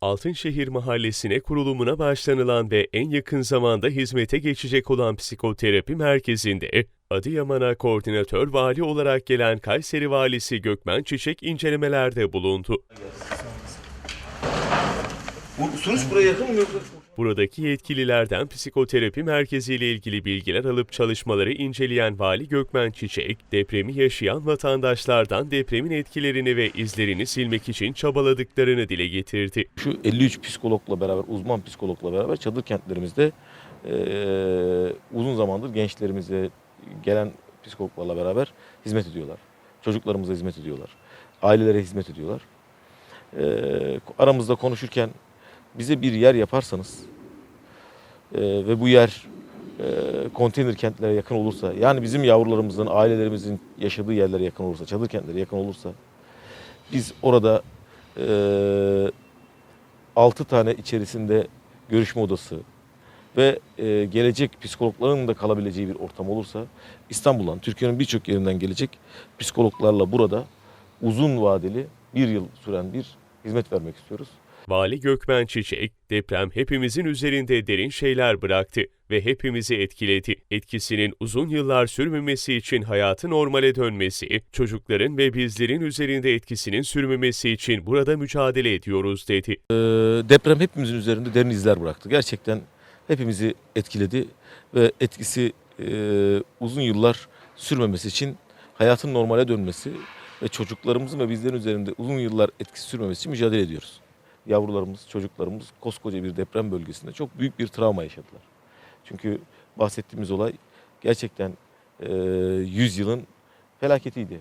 Altınşehir Mahallesi'ne kurulumuna başlanılan ve en yakın zamanda hizmete geçecek olan psikoterapi merkezinde Adıyaman'a koordinatör vali olarak gelen Kayseri Valisi Gökmen Çiçek incelemelerde bulundu. Bu sonuç buraya yakın mı yoksa? Buradaki yetkililerden psikoterapi merkeziyle ilgili bilgiler alıp çalışmaları inceleyen Vali Gökmen Çiçek, depremi yaşayan vatandaşlardan depremin etkilerini ve izlerini silmek için çabaladıklarını dile getirdi. Şu 53 psikologla beraber, uzman psikologla beraber çadır kentlerimizde eee, uzun zamandır gençlerimize gelen psikologlarla beraber hizmet ediyorlar. Çocuklarımıza hizmet ediyorlar. Ailelere hizmet ediyorlar. Eee, aramızda konuşurken bize bir yer yaparsanız eee, ve bu yer eee, konteyner kentlere yakın olursa, yani bizim yavrularımızın, ailelerimizin yaşadığı yerlere yakın olursa, çadır kentlere yakın olursa biz orada eee 6 tane içerisinde görüşme odası ve e, gelecek psikologların da kalabileceği bir ortam olursa İstanbul'dan, Türkiye'nin birçok yerinden gelecek psikologlarla burada uzun vadeli bir yıl süren bir hizmet vermek istiyoruz. Vali Gökmen Çiçek, deprem hepimizin üzerinde derin şeyler bıraktı ve hepimizi etkiledi. Etkisinin uzun yıllar sürmemesi için hayatı normale dönmesi, çocukların ve bizlerin üzerinde etkisinin sürmemesi için burada mücadele ediyoruz dedi. Ee, deprem hepimizin üzerinde derin izler bıraktı. Gerçekten hepimizi etkiledi ve etkisi e, uzun yıllar sürmemesi için hayatın normale dönmesi ve çocuklarımızın ve bizlerin üzerinde uzun yıllar etkisi sürmemesi için mücadele ediyoruz. Yavrularımız, çocuklarımız koskoca bir deprem bölgesinde çok büyük bir travma yaşadılar. Çünkü bahsettiğimiz olay gerçekten e, 100 yılın felaketiydi.